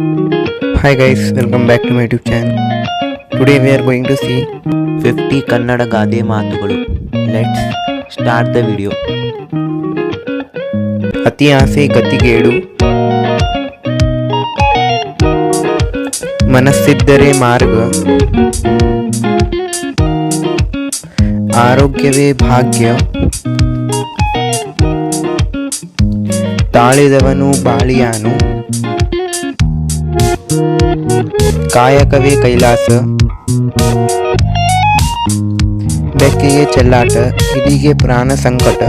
Hi guys, welcome back to my YouTube channel. Today we are going to see fifty Kannada ಗಾದೆ ಮಾತುಗಳು let's start the video ಅತಿ ಆಸೆ ಗತಿಗೇಡು ಮನಸ್ಸಿದ್ದರೆ ಮಾರ್ಗ ಆರೋಗ್ಯವೇ ಭಾಗ್ಯ ತಾಳಿದವನು ಬಾಳಿಯಾನು ಕಾಯಕವೇ ಕೈಲಾಸ. ಬೆಕ್ಕಿಗೆ ಚೆಲ್ಲಾಟ, ಇದಿಗೆ ಪ್ರಾಣ ಸಂಕಟ.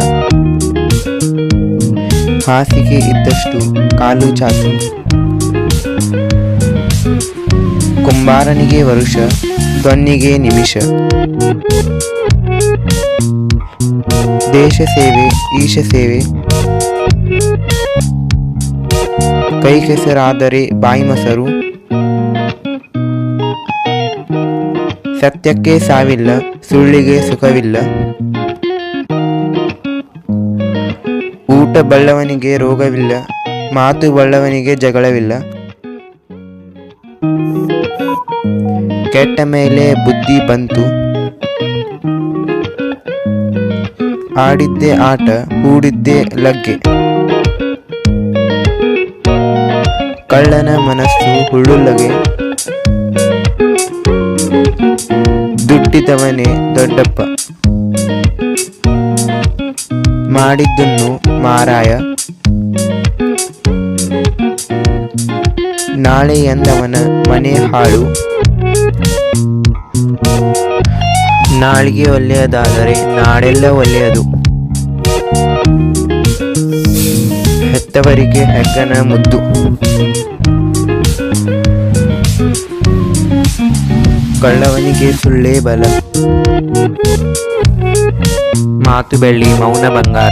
ಹಾಸಿಗೆ ಇದ್ದಷ್ಟು ಕಾಲು ಚಾಚು. ಕುಂಬಾರನಿಗೆ ವರುಷ ದೊನ್ನಿಗೆ ನಿಮಿಷ. ದೇಶ ಸೇವೆ, ಈಶ ಸೇವೆ. ಕೈ ಕೆಸರಾದರೆ ಬಾಯಿ ಮೊಸರು ಸತ್ಯಕ್ಕೆ ಸಾವಿಲ್ಲ, ಸುಳ್ಳಿಗೆ ಸುಖವಿಲ್ಲ. ಊಟ ಬಳ್ಳವನಿಗೆ ರೋಗವಿಲ್ಲ, ಮಾತು ಬಳ್ಳವನಿಗೆ ಜಗಳವಿಲ್ಲ. ಕೆಟ್ಟ ಮೇಲೆ ಬುದ್ಧಿ ಬಂತು. ಆಡಿದ್ದೆ ಆಟ, ಹೂಡಿದ್ದೆ ಲಗ್ಗೆ. ಕಳ್ಳನ ಮನಸ್ಸು ಹುಳ್ಳುಲ್ಲಗೆ. ದುಡ್ಡಿದವನೇ ದೊಡ್ಡಪ್ಪ. ಮಾಡಿದ್ದನ್ನು ಮಾರಾಯ. ನಾಳೆ ಎಂದವನ ಮನೆ ಹಾಳು. ನಾಳಿಗೆ ಒಳ್ಳೆಯದಾದರೆ ನಾಳೆಲ್ಲ ಒಳ್ಳೆಯದು. ಹೆತ್ತವರಿಗೆ ಹೆಗ್ಗನ ಮುದ್ದು. ಕಳ್ಳವನಿಗೆ ಸುಳ್ಳೇ ಬಲ. ಮಾತು ಬೆಳ್ಳಿ ಮೌನ ಬಂಗಾರ.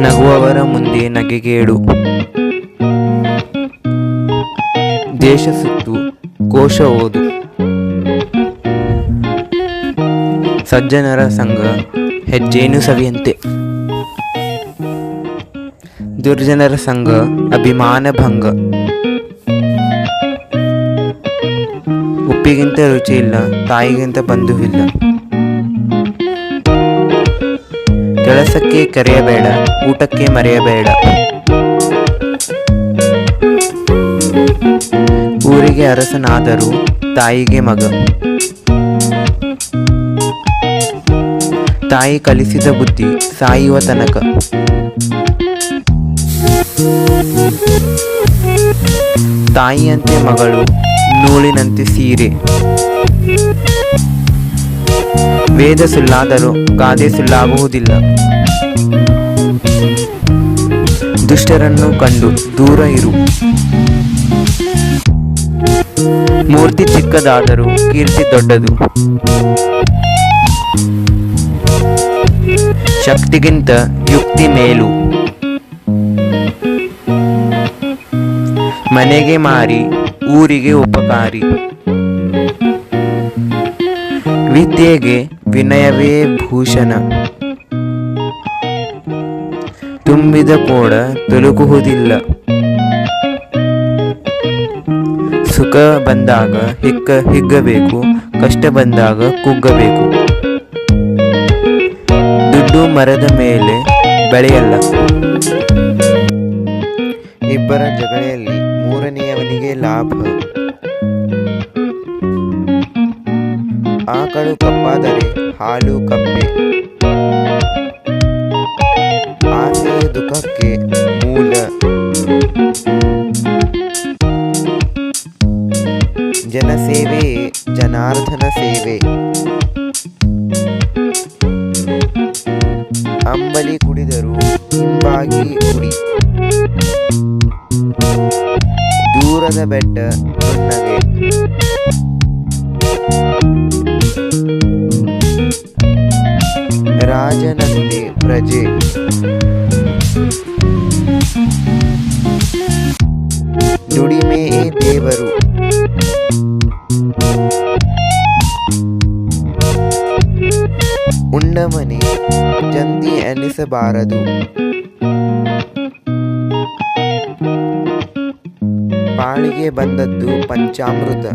ನಗುವವರ ಮುಂದೆ ನಗೆಗೇಡು. ದೇಶ ಸುತ್ತು, ಕೋಶ ಓದು. ಸಜ್ಜನರ ಸಂಘ ಹೆಜ್ಜೇನು ಸವಿಯಂತೆ. ದುರ್ಜನರ ಸಂಘ, ಅಭಿಮಾನ ಭಂಗ. ಉಪ್ಪಿಗಿಂತ ರುಚಿ ಇಲ್ಲ ತಾಯಿಗಿಂತ ಬಂಧುವಿಲ್ಲ. ಕೆಲಸಕ್ಕೆ ಕರೆಯಬೇಡ, ಊಟಕ್ಕೆ ಮರೆಯಬೇಡ. ಊರಿಗೆ ಅರಸನಾದರೂ ತಾಯಿಗೆ ಮಗ. ತಾಯಿ ಕಲಿಸಿದ ಬುದ್ಧಿ ಸಾಯುವ ತನಕ. ತಾಯಿಯಂತೆ ಮಗಳು ನೂಲಿನಂತೆ ಸೀರೆ. ವೇದ ಸುಳ್ಳಾದರೂ ಗಾದೆ ಸುಳ್ಳಾಗುವುದಿಲ್ಲ. ದುಷ್ಟರನ್ನು ಕಂಡು ದೂರ ಇರು. ಮೂರ್ತಿ ಚಿಕ್ಕದಾದರೂ ಕೀರ್ತಿ ದೊಡ್ಡದು. ಶಕ್ತಿಗಿಂತ ಯುಕ್ತಿ ಮೇಲು. ಮನೆಗೆ ಮಾರಿ ಊರಿಗೆ ಉಪಕಾರಿ. ವಿದ್ಯೆಗೆ ವಿನಯವೇ ಭೂಷಣ. ತುಂಬಿದ ಕೋಡ ತುಲುಕುವುದಿಲ್ಲ ಸುಖ ಬಂದಾಗ ಹಿಕ್ಕ ಹಿಗ್ಗಬೇಕು, ಕಷ್ಟ ಬಂದಾಗ ಕುಗ್ಗಬೇಕು. ದುಡ್ಡು ಮರದ ಮೇಲೆ ಬೆಳೆಯಲ್ಲ. ಇಬ್ಬರ ಜಗಳೆಯಲ್ಲಿ ಮೂರನೆಯವನಿಗೆ ಲಾಭ. ಆಕಳು ಕಪ್ಪಾದರೆ ಹಾಲು ಕಪ್ಪೆ. ಆಸೆಯ ದುಃಖಕ್ಕೆ ಮೂಲ. ಜನಸೇವೆ, ಜನಾರ್ದನ ಸೇವೆ. ಅಂಬಲಿ ಕುಡಿದರು ಹಿಂಬಾಗಿ ಕುಡಿ. ದೂರದ ಬೆಟ್ಟ ನುಣ್ಣಗೆ ರಾಜನಂತೆ ಪ್ರಜೆ ದುಡಿಮೆಯೇ ದೇವರು ಉಂಡ ಮನೆ ಜಂತಿ ನಾಳಿಗೆ ಬಂದದ್ದು ಪಂಚಾಮೃತ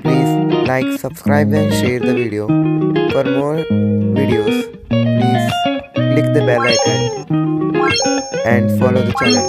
please like subscribe and share the video for more videos please click the bell icon and follow the channel